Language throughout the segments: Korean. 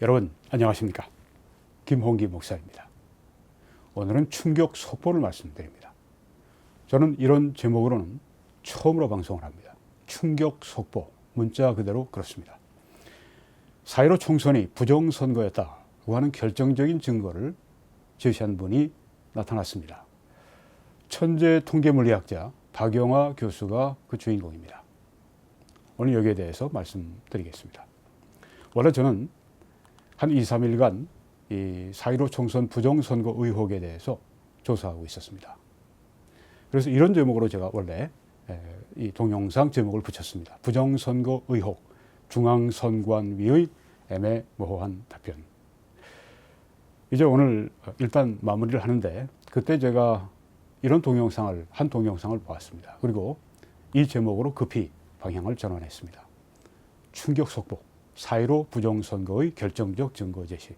여러분 안녕하십니까 김홍기 목사입니다. 오늘은 충격 속보를 말씀드립니다. 저는 이런 제목으로는 처음으로 방송을 합니다. 충격 속보 문자 그대로 그렇습니다. 4.15 총선이 부정선거였다고 하는 결정적인 증거를 제시한 분이 나타났습니다. 천재 통계물리학자 박영화 교수가 그 주인공입니다. 오늘 여기에 대해서 말씀드리겠습니다. 원래 저는 한 2, 3일간 이4.15 총선 부정선거 의혹에 대해서 조사하고 있었습니다. 그래서 이런 제목으로 제가 원래 이 동영상 제목을 붙였습니다. 부정선거 의혹, 중앙선관위의 애매모호한 답변. 이제 오늘 일단 마무리를 하는데 그때 제가 이런 동영상을 한 동영상을 보았습니다. 그리고 이 제목으로 급히 방향을 전환했습니다. 충격 속보, 4.15 부정선거의 결정적 증거 제시,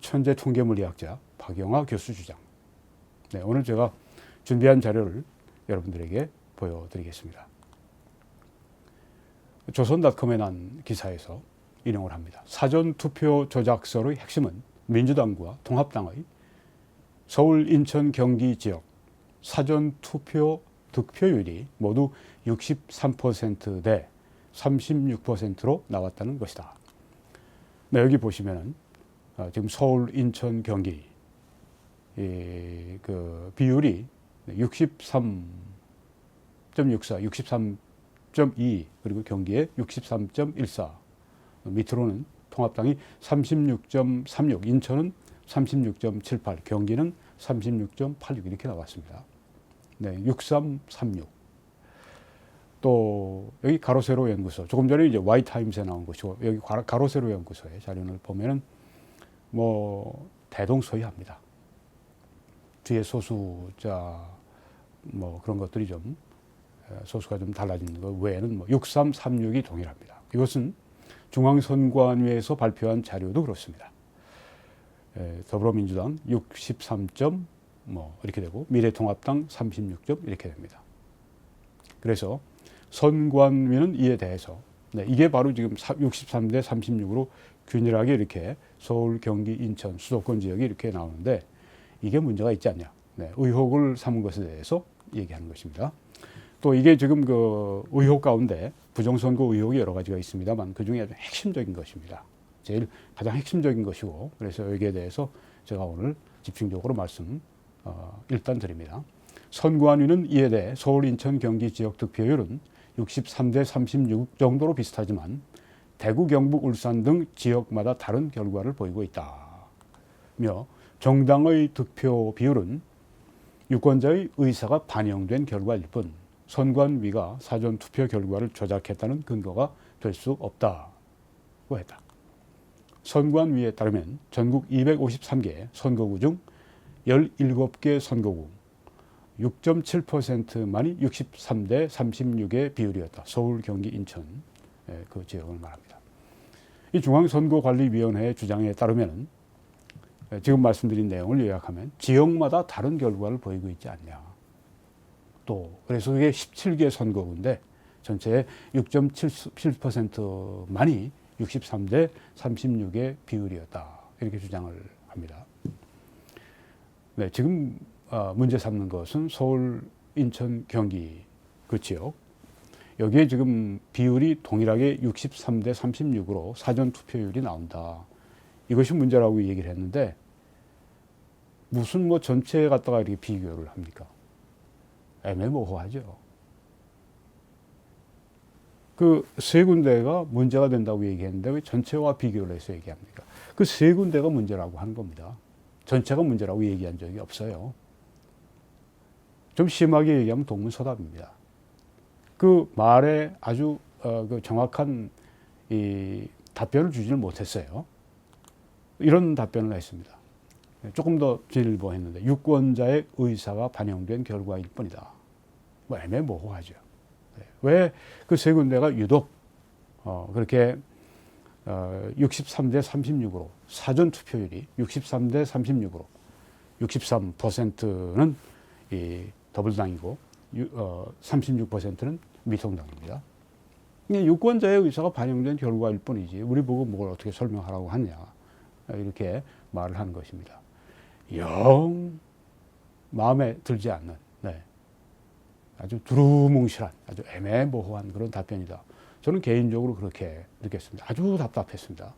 천재 통계물리학자 박영하 교수 주장. 네, 오늘 제가 준비한 자료를 여러분들에게 보여드리겠습니다. 조선닷컴에 난 기사에서 인용을 합니다. 사전 투표 조작설의 핵심은 민주당과 통합당의 서울, 인천, 경기 지역 사전 투표 득표율이 모두 63%대 36%로 나왔다는 것이다. 네, 여기 보시면은 어, 지금 서울, 인천, 경기 이, 그 비율이 63.64, 63.2 그리고 경기에 63.14 밑으로는 통합당이 36.36, 인천은 36.78, 경기는 36.86 이렇게 나왔습니다. 네, 6336. 또 여기 가로세로 연구소 조금 전에 이제 와이 타임스에 나온 것이고 여기 가로세로 연구소의 자료를 보면은 뭐 대동소이합니다. 뒤에 소수자 뭐 그런 것들이 좀 소수가 좀 달라지는 것 외에는 뭐 6336이 동일합니다. 이것은 중앙선관위에서 발표한 자료도 그렇습니다. 더불어민주당 63점 뭐 이렇게 되고 미래통합당 36점 이렇게 됩니다. 그래서 선관위는 이에 대해서 네, 이게 바로 지금 63대 36으로 균일하게 이렇게 서울, 경기, 인천, 수도권 지역이 이렇게 나오는데 이게 문제가 있지 않냐. 네, 의혹을 삼은 것에 대해서 얘기하는 것입니다. 또 이게 지금 그 의혹 가운데 부정선거 의혹이 여러 가지가 있습니다만 그 중에 아주 핵심적인 것입니다. 제일 가장 핵심적인 것이고 그래서 여기에 대해서 제가 오늘 집중적으로 말씀 어, 일단 드립니다. 선관위는 이에 대해 서울, 인천, 경기 지역 득표율은 63대 36 정도로 비슷하지만 대구, 경북, 울산 등 지역마다 다른 결과를 보이고 있다며 정당의 득표 비율은 유권자의 의사가 반영된 결과일 뿐 선관위가 사전 투표 결과를 조작했다는 근거가 될 수 없다고 했다. 선관위에 따르면 전국 253개 선거구 중 17개 선거구 6.7%만이 63대 36의 비율이었다. 서울, 경기, 인천 예, 그 지역을 말합니다. 이 중앙선거관리위원회의 주장에 따르면 예, 지금 말씀드린 내용을 요약하면 지역마다 다른 결과를 보이고 있지 않냐. 또 그래서 이게 17개 선거구인데 전체의 6.7%만이 63대 36의 비율이었다. 이렇게 주장을 합니다. 네, 지금 어, 문제 삼는 것은 서울, 인천, 경기 그 지역. 여기에 지금 비율이 동일하게 63대 36으로 사전 투표율이 나온다. 이것이 문제라고 얘기를 했는데 무슨 뭐 전체에 갖다가 이렇게 비교를 합니까? 애매모호하죠. 그 세 군데가 문제가 된다고 얘기했는데 왜 전체와 비교를 해서 얘기합니까? 그 세 군데가 문제라고 한 겁니다. 전체가 문제라고 얘기한 적이 없어요. 좀 심하게 얘기하면 동문서답입니다. 그 말에 아주 어, 그 정확한 이 답변을 주지를 못했어요. 이런 답변을 했습니다. 조금 더 진일보했는데 유권자의 의사가 반영된 결과일 뿐이다. 뭐 애매모호하죠. 네. 왜그 세 군데가 유독 어, 그렇게 어, 63대 36으로 사전 투표율이 63대 36으로 63%는 이 더불당이고 어, 36%는 미통당입니다. 유권자의 의사가 반영된 결과일 뿐이지 우리 보고 뭘 어떻게 설명하라고 하냐 이렇게 말을 하는 것입니다. 영 마음에 들지 않는 네. 아주 두루뭉실한 아주 애매모호한 그런 답변이다. 저는 개인적으로 그렇게 느꼈습니다. 아주 답답했습니다.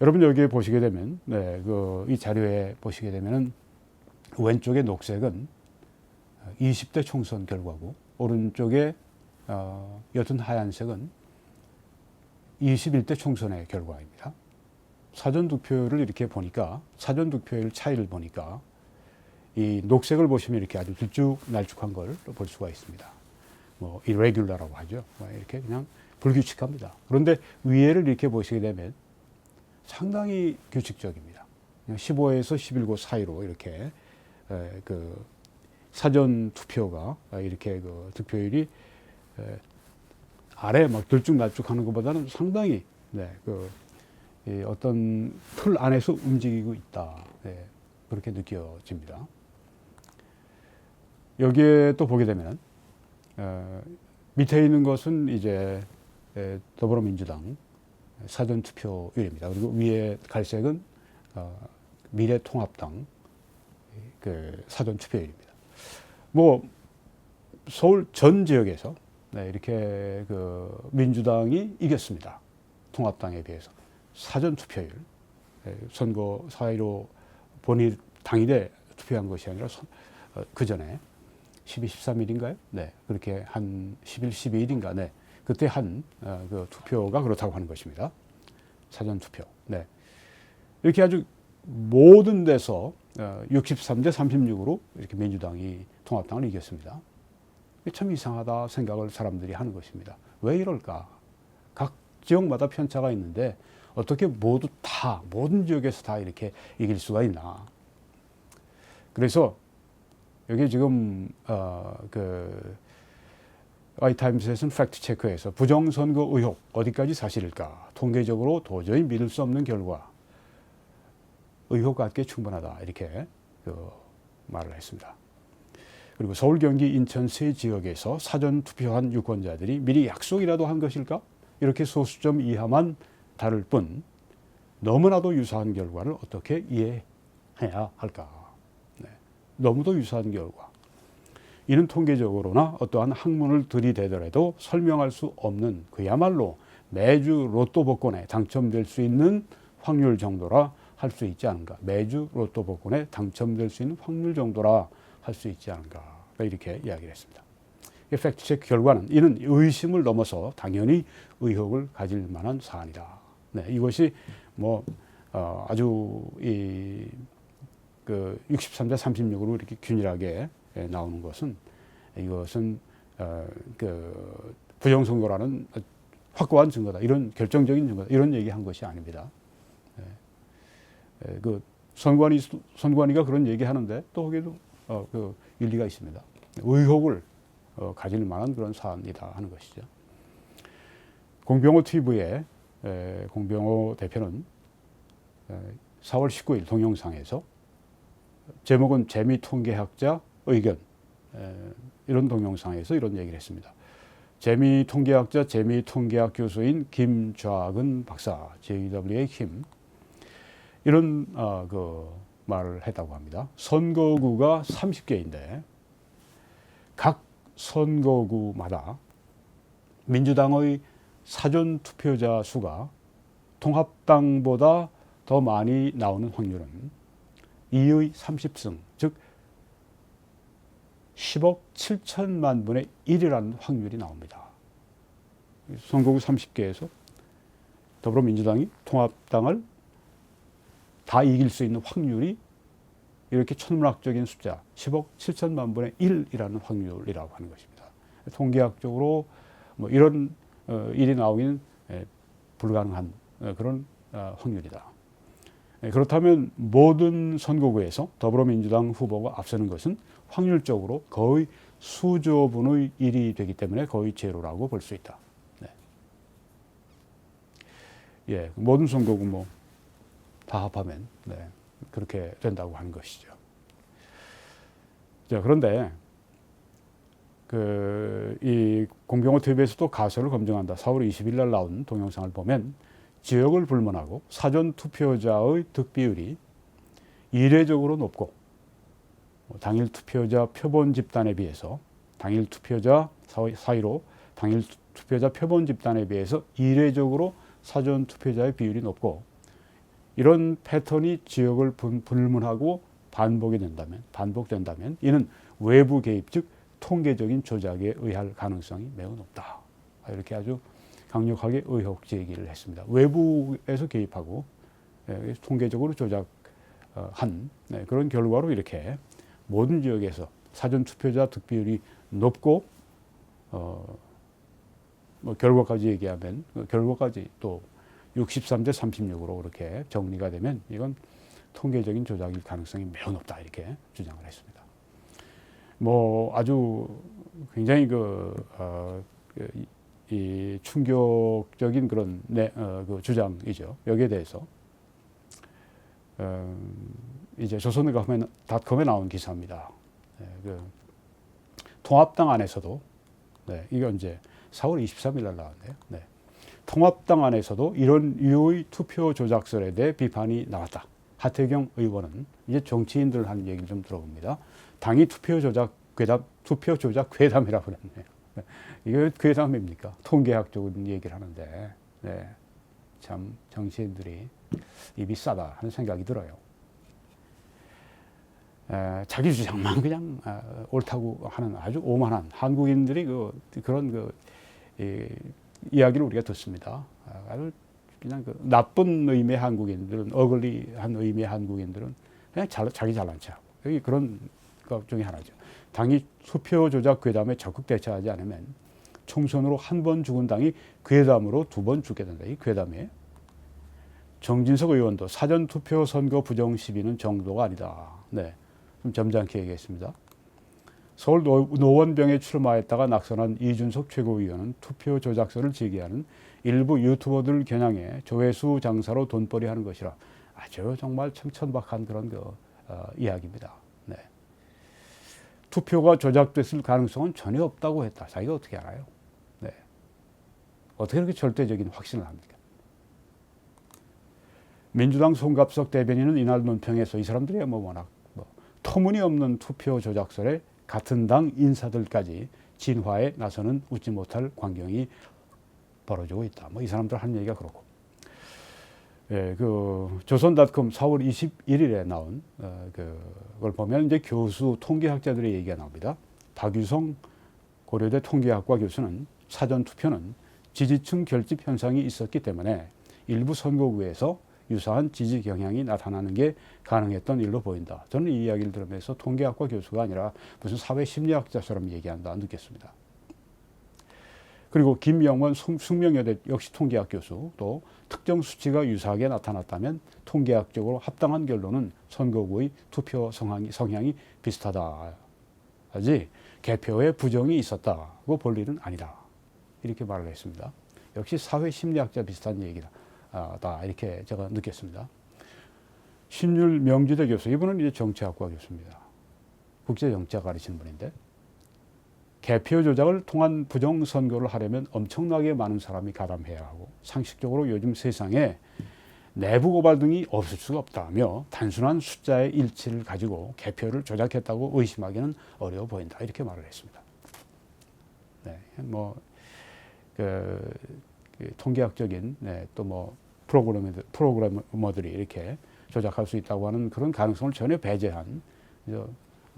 여러분 여기 보시게 되면 네, 그 이 자료에 보시게 되면은 왼쪽의 녹색은 20대 총선 결과고 오른쪽에 어, 옅은 하얀색은 21대 총선의 결과입니다. 사전 득표율을 이렇게 보니까 사전 득표율 차이를 보니까 이 녹색을 보시면 이렇게 아주 들쭉날쭉한 걸 볼 수가 있습니다. 뭐 irregular라고 하죠. 뭐 이렇게 그냥 불규칙합니다. 그런데 위에를 이렇게 보시게 되면 상당히 규칙적입니다. 15에서 11곳 사이로 이렇게 에, 그 사전 투표가 이렇게 그 득표율이 에, 아래 막 들쭉날쭉 하는 것보다는 상당히 네, 그 어떤 틀 안에서 움직이고 있다. 네, 그렇게 느껴집니다. 여기에 또 보게 되면 어, 밑에 있는 것은 이제 에, 더불어민주당 사전 투표율입니다. 그리고 위에 갈색은 어, 미래통합당 그 사전 투표율입니다. 뭐 서울 전 지역에서 네, 이렇게 그 민주당이 이겼습니다. 통합당에 비해서 사전 투표율 예, 선거 사이로 본인 당일에 투표한 것이 아니라 어, 그 전에 12, 13일인가요? 네, 그렇게 한 11, 12일인가, 네, 그때 한그 어, 투표가 그렇다고 하는 것입니다. 사전 투표. 네, 이렇게 아주 모든 데서 63대 어, 36으로 이렇게 민주당이 통합당을 이겼습니다. 참 이상하다 생각을 사람들이 하는 것입니다. 왜 이럴까? 각 지역마다 편차가 있는데 어떻게 모두 다 모든 지역에서 다 이렇게 이길 수가 있나? 그래서 여기 지금 어그 와이타임스에서는 팩트 체크에서 부정선거 의혹 어디까지 사실일까? 통계적으로 도저히 믿을 수 없는 결과 의혹 갖기에 충분하다 이렇게 그 말을 했습니다. 그리고 서울, 경기, 인천 세 지역에서 사전 투표한 유권자들이 미리 약속이라도 한 것일까? 이렇게 소수점 이하만 다를 뿐 너무나도 유사한 결과를 어떻게 이해해야 할까? 네. 너무도 유사한 결과. 이는 통계적으로나 어떠한 학문을 들이대더라도 설명할 수 없는 그야말로 매주 로또 복권에 당첨될 수 있는 확률 정도라 할 수 있지 않은가. 매주 로또 복권에 당첨될 수 있는 확률 정도라 할 수 있지 않은가. 이렇게 이야기를 했습니다. 팩트 체크 결과는 이는 의심을 넘어서 당연히 의혹을 가질 만한 사안이다. 네, 이것이 뭐 어, 아주 이 그 63대 36으로 이렇게 균일하게 나오는 것은 이것은 어, 그 부정선거라는 확고한 증거다. 이런 결정적인 증거다. 이런 얘기한 것이 아닙니다. 예, 그 선관위 선관위가 그런 얘기하는데 또 거기도 어, 그 일리가 있습니다. 의혹을 어, 가질 만한 그런 사안이다 하는 것이죠. 공병호 TV의 에, 공병호 대표는 에, 4월 19일 동영상에서 제목은 재미 통계학자 의견 에, 이런 동영상에서 이런 얘기를 했습니다. 재미 통계학자 재미 통계학 교수인 김좌근 박사 JW의 김 이런 어, 그 말을 했다고 합니다. 선거구가 30개인데 각 선거구마다 민주당의 사전 투표자 수가 통합당보다 더 많이 나오는 확률은 2의 30승, 즉 10억 7천만 분의 1이라는 확률이 나옵니다. 선거구 30개에서 더불어민주당이 통합당을 다 이길 수 있는 확률이 이렇게 천문학적인 숫자 10억 7천만 분의 1이라는 확률이라고 하는 것입니다. 통계학적으로 뭐 이런 어, 일이 나오기는 예, 불가능한 어, 그런 어, 확률이다. 예, 그렇다면 모든 선거구에서 더불어민주당 후보가 앞서는 것은 확률적으로 거의 수조 분의 1이 되기 때문에 거의 제로라고 볼 수 있다. 네. 예, 모든 선거구 뭐 다 합하면 네, 그렇게 된다고 하는 것이죠. 자, 그런데 그 이 공병호 TV에서도 가설을 검증한다. 4월 20일 날 나온 동영상을 보면 지역을 불문하고 사전 투표자의 득비율이 이례적으로 높고 뭐 당일 투표자 표본 집단에 비해서 당일 투표자 사이- 사이로 당일 투표자 표본 집단에 비해서 이례적으로 사전 투표자의 비율이 높고 이런 패턴이 지역을 분- 불문하고 반복이 된다면 반복된다면 이는 외부 개입 즉 통계적인 조작에 의할 가능성이 매우 높다. 이렇게 아주 강력하게 의혹 제기를 했습니다. 외부에서 개입하고 예, 통계적으로 조작한 네, 그런 결과로 이렇게 모든 지역에서 사전 투표자 득비율이 높고 어, 뭐 결과까지 얘기하면 그 결과까지 또 63대 36으로 그렇게 정리가 되면 이건 통계적인 조작일 가능성이 매우 높다 이렇게 주장을 했습니다. 뭐 아주 굉장히 그, 어, 그 충격적인 그런 내, 어, 그 주장이죠. 여기에 대해서 어, 이제 조선닷컴에 나온 기사입니다. 네, 그 통합당 안에서도 네, 이건 이제 4월 23일 날 나왔네요. 네. 통합당 안에서도 이런 유의 투표 조작설에 대해 비판이 나왔다. 하태경 의원은 이제 정치인들 하는 얘기를 좀 들어봅니다. 당이 투표 조작 괴담, 투표 조작 괴담이라고 그랬네요. 네. 이게 괴담입니까? 통계학적인 얘기를 하는데, 네. 참 정치인들이 입이 싸다 하는 생각이 들어요. 에, 자기 주장만 그냥 아, 옳다고 하는 아주 오만한 한국인들이 그 그런 그 이, 이야기를 우리가 듣습니다. 아, 그냥 그 나쁜 의미의 한국인들은 어글리한 의미의 한국인들은 그냥 잘, 자기 잘난 척하고 여기 그런 것 중에 하나죠. 당이 투표 조작 괴담에 적극 대처하지 않으면 총선으로 한 번 죽은 당이 괴담으로 두 번 죽게 된다. 이 괴담이에요. 정진석 의원도 사전 투표 선거 부정 시비는 정도가 아니다. 네. 좀 점잖게 얘기했습니다. 서울 노- 노원병에 출마했다가 낙선한 이준석 최고위원은 투표 조작설을 제기하는 일부 유튜버들 겨냥해 조회수 장사로 돈벌이 하는 것이라 아주 정말 청천박한 그런 그 어, 이야기입니다. 네. 투표가 조작됐을 가능성은 전혀 없다고 했다. 자기가 어떻게 알아요? 네. 어떻게 그렇게 절대적인 확신을 합니까? 민주당 송갑석 대변인은 이날 논평에서 이 사람들이 뭐 워낙 뭐 터무니없는 투표 조작설에 같은 당 인사들까지 진화에 나서는 웃지 못할 광경이 벌어지고 있다. 뭐 이 사람들 하는 얘기가 그렇고. 예, 그 조선닷컴 4월 21일에 나온 어, 그걸 보면 이제 교수 통계학자들의 얘기가 나옵니다. 박유성 고려대 통계학과 교수는 사전 투표는 지지층 결집 현상이 있었기 때문에 일부 선거구에서 유사한 지지 경향이 나타나는 게 가능했던 일로 보인다. 저는 이 이야기를 들으면서 통계학과 교수가 아니라 무슨 사회 심리학자처럼 얘기한다 느꼈습니다. 그리고 김영원 숙- 숙명여대 역시 통계학 교수 또 특정 수치가 유사하게 나타났다면 통계학적으로 합당한 결론은 선거구의 투표 성향이, 성향이 비슷하다. 하지 개표에 부정이 있었다고 볼 일은 아니다. 이렇게 말을 했습니다. 역시 사회 심리학자 비슷한 얘기다. 아, 다 이렇게 제가 느꼈습니다. 신율 명지대 교수 이분은 이제 정치학과 교수입니다. 국제 정치학 가르치는 분인데 개표 조작을 통한 부정 선거를 하려면 엄청나게 많은 사람이 가담해야 하고 상식적으로 요즘 세상에 내부 고발 등이 없을 수가 없다며 단순한 숫자의 일치를 가지고 개표를 조작했다고 의심하기는 어려워 보인다 이렇게 말을 했습니다. 네, 뭐 그, 그 통계학적인 네, 또뭐 프로그래머 프로그래머들이 이렇게 조작할 수 있다고 하는 그런 가능성을 전혀 배제한 저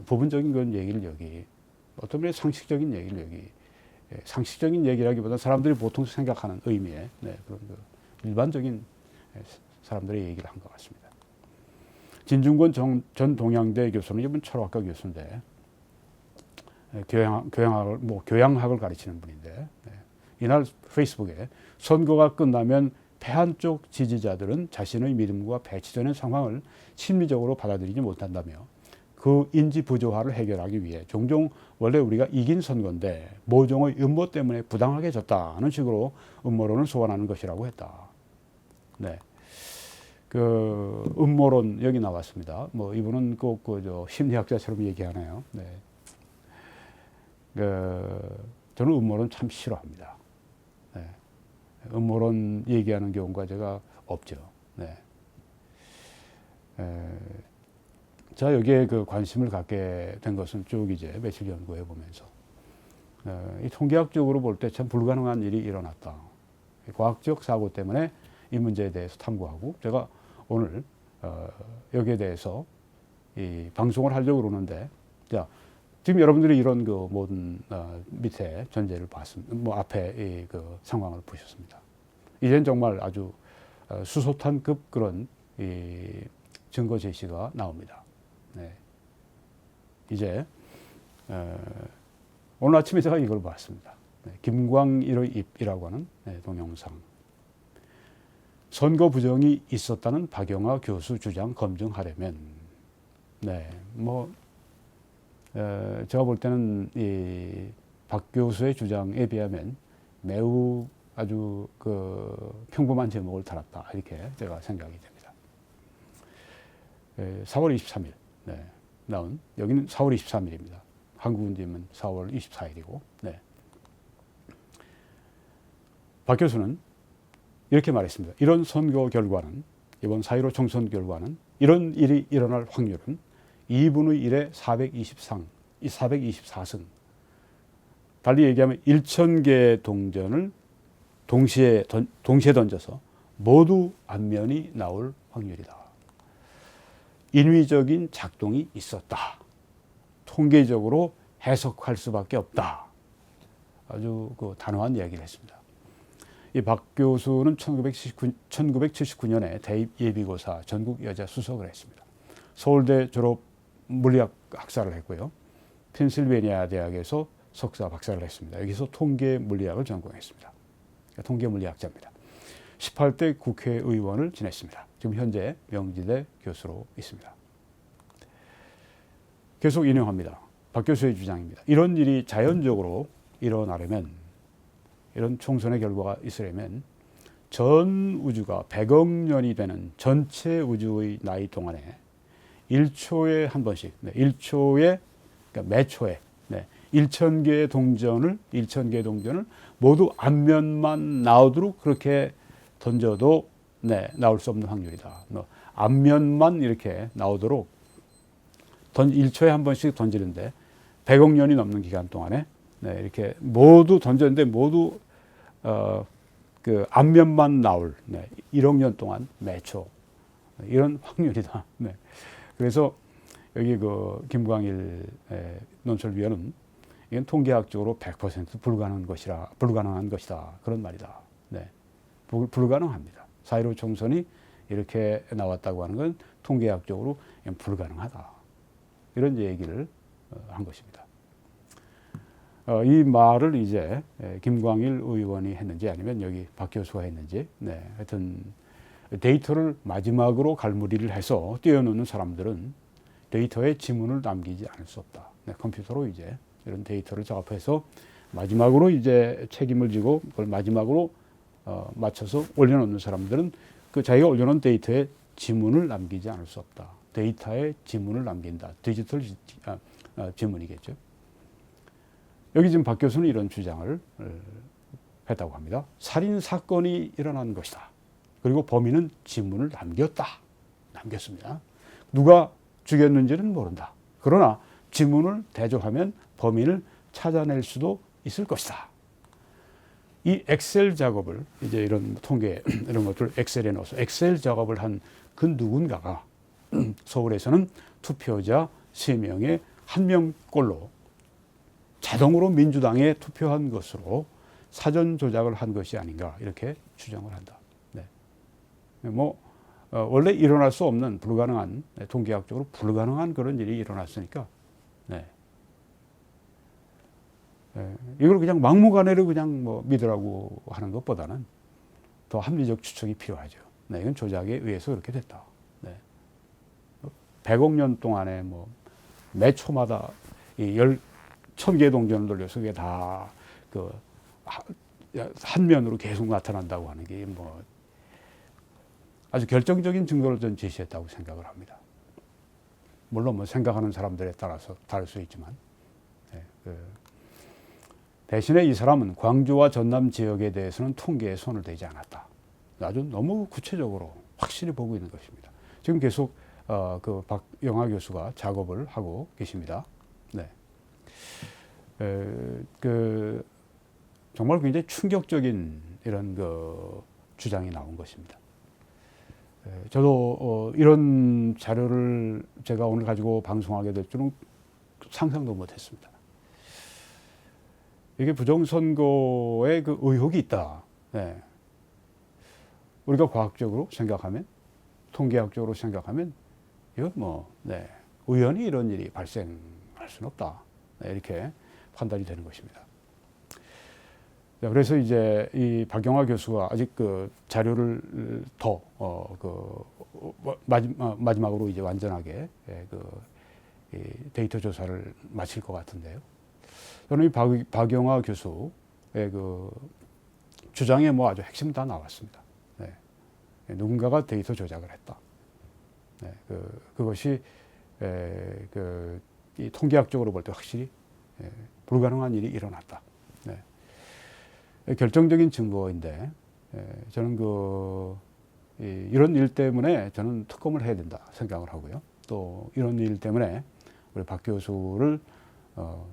부분적인 그런 얘기를 여기 어떤 면에 상식적인 얘기를 여기 예, 상식적인 얘기라기보다 사람들이 보통 생각하는 의미의 네, 그런 그 일반적인 예, 사람들의 얘기를 한 것 같습니다. 진중권 정, 전 동양대 교수는 이분 철학과 교수인데 예, 교양, 교양학을 뭐 교양학을 가르치는 분인데 네. 이날 페이스북에 선거가 끝나면 패한 쪽 지지자들은 자신의 믿음과 배치되는 상황을 심리적으로 받아들이지 못한다며 그 인지 부조화를 해결하기 위해 종종 원래 우리가 이긴 선거인데 모종의 음모 때문에 부당하게 졌다는 식으로 음모론을 소환하는 것이라고 했다. 네. 그 음모론 여기 나왔습니다. 뭐 이분은 꼭그저 심리학자처럼 얘기하네요. 네. 그 저는 음모론 참 싫어합니다. 네. 음모론 얘기하는 경우가 제가 없죠. 네. 에, 자 여기에 그 관심을 갖게 된 것은 쭉 이제 며칠 연구해 보면서 어, 이 통계학적으로 볼 때 참 불가능한 일이 일어났다. 과학적 사고 때문에 이 문제에 대해서 탐구하고 제가 오늘 어, 여기에 대해서 이 방송을 하려고 그러는데 자 지금 여러분들이 이런 그 모든 어, 밑에 전제를 봤습니다. 뭐 앞에 이 그 상황을 보셨습니다. 이젠 정말 아주 어, 수소탄급 그런 이 증거 제시가 나옵니다. 네. 이제 어, 오늘 아침에 제가 이걸 봤습니다. 네, 김광일의 입이라고 하는 네, 동영상. 선거 부정이 있었다는 박영하 교수 주장 검증하려면, 네, 뭐 에, 제가 볼 때는 이 박 교수의 주장에 비하면 매우 아주 그 평범한 제목을 달았다 이렇게 제가 생각이 됩니다. 에, 4월 23일 네, 나온 여기는 4월 23일입니다. 한국은지면 4월 24일이고 네. 박 교수는 이렇게 말했습니다. 이런 선거 결과는 이번 4.15 총선 결과는 이런 일이 일어날 확률은 2분의 1에 423, 424승. 달리 얘기하면 1,000개 동전을 동시에, 던, 동시에 던져서 모두 안면이 나올 확률이다. 인위적인 작동이 있었다. 통계적으로 해석할 수밖에 없다. 아주 그 단호한 이야기를 했습니다. 이 박 교수는 1979, 1979년에 대입 예비고사 전국 여자 수석을 했습니다. 서울대 졸업 물리학 학사를 했고요. 펜실베니아 대학에서 석사 박사를 했습니다. 여기서 통계 물리학을 전공했습니다. 그러니까 통계 물리학자입니다. 18대 국회의원을 지냈습니다. 지금 현재 명지대 교수로 있습니다. 계속 인용합니다. 박 교수의 주장입니다. 이런 일이 자연적으로 일어나려면 이런 총선의 결과가 있으려면 전 우주가 100억 년이 되는 전체 우주의 나이 동안에 1초에 한 번씩, 네, 1초에, 그러니까 매 초에, 네, 1,000개의 동전을, 1,000개의 동전을 모두 앞면만 나오도록 그렇게 던져도, 네, 나올 수 없는 확률이다. 뭐, 앞면만 이렇게 나오도록 던, 1초에 한 번씩 던지는데 100억 년이 넘는 기간 동안에 네, 이렇게 모두 던졌는데 모두 어, 그 앞면만 나올 네, 1억 년 동안 매초 이런 확률이다. 네. 그래서 여기 그 김광일 논설위원은 이건 통계학적으로 100% 불가능한 것이라 불가능한 것이다 그런 말이다. 네. 불, 불가능합니다. 사이로 총선이 이렇게 나왔다고 하는 건 통계학적으로 불가능하다. 이런 얘기를 어, 한 것입니다. 어, 이 말을 이제 김광일 의원이 했는지 아니면 여기 박 교수가 했는지, 네, 하여튼 데이터를 마지막으로 갈무리를 해서 띄워놓는 사람들은 데이터에 지문을 남기지 않을 수 없다. 네, 컴퓨터로 이제 이런 데이터를 작업해서 마지막으로 이제 책임을 지고 그걸 마지막으로 어, 맞춰서 올려놓는 사람들은 그 자기가 올려놓은 데이터에 지문을 남기지 않을 수 없다. 데이터에 지문을 남긴다. 디지털 지, 아, 아, 지문이겠죠. 여기 지금 박 교수는 이런 주장을 어, 했다고 합니다. 살인 사건이 일어난 것이다. 그리고 범인은 지문을 남겼다. 남겼습니다. 누가 죽였는지는 모른다. 그러나 지문을 대조하면 범인을 찾아낼 수도 있을 것이다. 이 엑셀 작업을 이제 이런 통계 이런 것들 엑셀에 넣어서 엑셀 작업을 한 그 누군가가 서울에서는 투표자 세명에한 명꼴로 자동으로 민주당에 투표한 것으로 사전 조작을 한 것이 아닌가 이렇게 추정을 한다. 네. 뭐 어, 원래 일어날 수 없는 불가능한 네, 통계학적으로 불가능한 그런 일이 일어났으니까 네. 네. 이걸 그냥 막무가내로 그냥 뭐 믿으라고 하는 것보다는 더 합리적 추측이 필요하죠. 네, 이건 조작에 의해서 그렇게 됐다. 네. 100억 년 동안에 뭐 매 초마다 이 열 천개 동전을 돌려서 그게 다그 한 면으로 계속 나타난다고 하는 게 뭐 아주 결정적인 증거를 전 제시했다고 생각을 합니다. 물론 뭐 생각하는 사람들에 따라서 다를 수 있지만 네, 그 대신에 이 사람은 광주와 전남 지역에 대해서는 통계에 손을 대지 않았다. 아주 너무 구체적으로 확실히 보고 있는 것입니다. 지금 계속 어, 그 박영하 교수가 작업을 하고 계십니다. 네. 에, 그 정말 굉장히 충격적인 이런 그 주장이 나온 것입니다. 에, 저도 어, 이런 자료를 제가 오늘 가지고 방송하게 될 줄은 상상도 못했습니다. 이게 부정선거에 그 의혹이 있다. 네. 우리가 과학적으로 생각하면, 통계학적으로 생각하면, 이거 뭐, 네. 우연히 이런 일이 발생할 수는 없다. 네, 이렇게 판단이 되는 것입니다. 네, 그래서 이제 이 박영화 교수가 아직 그 자료를 더, 어, 그, 마지막, 마지막으로 이제 완전하게 예, 그, 이 데이터 조사를 마칠 것 같은데요. 저는 이 박, 박영화 교수의 그 주장에 뭐 아주 핵심 다 나왔습니다. 네. 누군가가 데이터 조작을 했다. 네. 그, 그것이 에, 그, 이 통계학적으로 볼 때 확실히 에, 불가능한 일이 일어났다. 네. 결정적인 증거인데 에, 저는 그 이, 이런 일 때문에 저는 특검을 해야 된다 생각을 하고요. 또 이런 일 때문에 우리 박 교수를 어,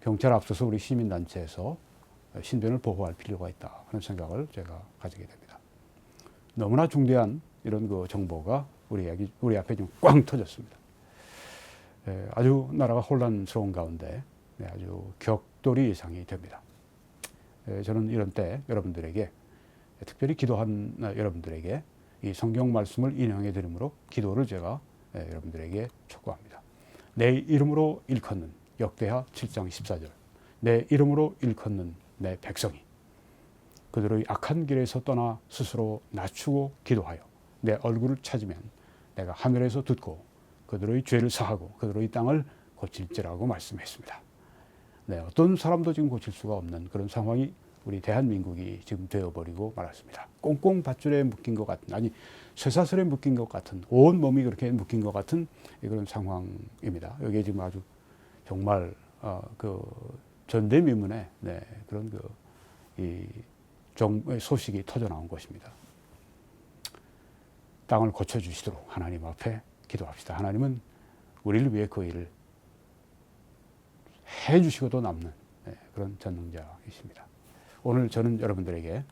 경찰 앞서서 우리 시민단체에서 신변을 보호할 필요가 있다 하는 생각을 제가 가지게 됩니다. 너무나 중대한 이런 그 정보가 우리, 여기, 우리 앞에 지금 꽝 터졌습니다. 에, 아주 나라가 혼란스러운 가운데 네, 아주 격돌이 예상이 됩니다. 에, 저는 이런 때 여러분들에게 특별히 기도한 여러분들에게 이 성경 말씀을 인용해 드림으로 기도를 제가 에, 여러분들에게 촉구합니다. 내 이름으로 일컫는 역대하 7장 14절. 내 이름으로 일컫는 내 백성이 그들의 악한 길에서 떠나 스스로 낮추고 기도하여 내 얼굴을 찾으면 내가 하늘에서 듣고 그들의 죄를 사하고 그들의 땅을 고칠지라고 말씀했습니다. 네, 어떤 사람도 지금 고칠 수가 없는 그런 상황이 우리 대한민국이 지금 되어버리고 말았습니다. 꽁꽁 밧줄에 묶인 것 같은, 아니, 쇠사슬에 묶인 것 같은, 온 몸이 그렇게 묶인 것 같은 그런 상황입니다. 여기에 지금 아주 정말 어, 그 전대미문에 네, 그런 그이 소식이 터져 나온 것입니다. 땅을 고쳐 주시도록 하나님 앞에 기도합시다. 하나님은 우리를 위해 그 일을 해 주시고도 남는 네, 그런 전능자이십니다. 오늘 저는 여러분들에게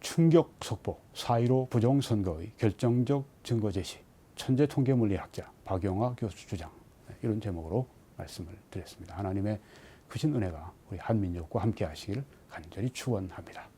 충격 속보 4.15 부정선거의 결정적 증거 제시 천재 통계 물리학자 박용화 교수 주장 이런 제목으로 말씀을 드렸습니다. 하나님의 크신 은혜가 우리 한민족과 함께 하시길 간절히 축원합니다.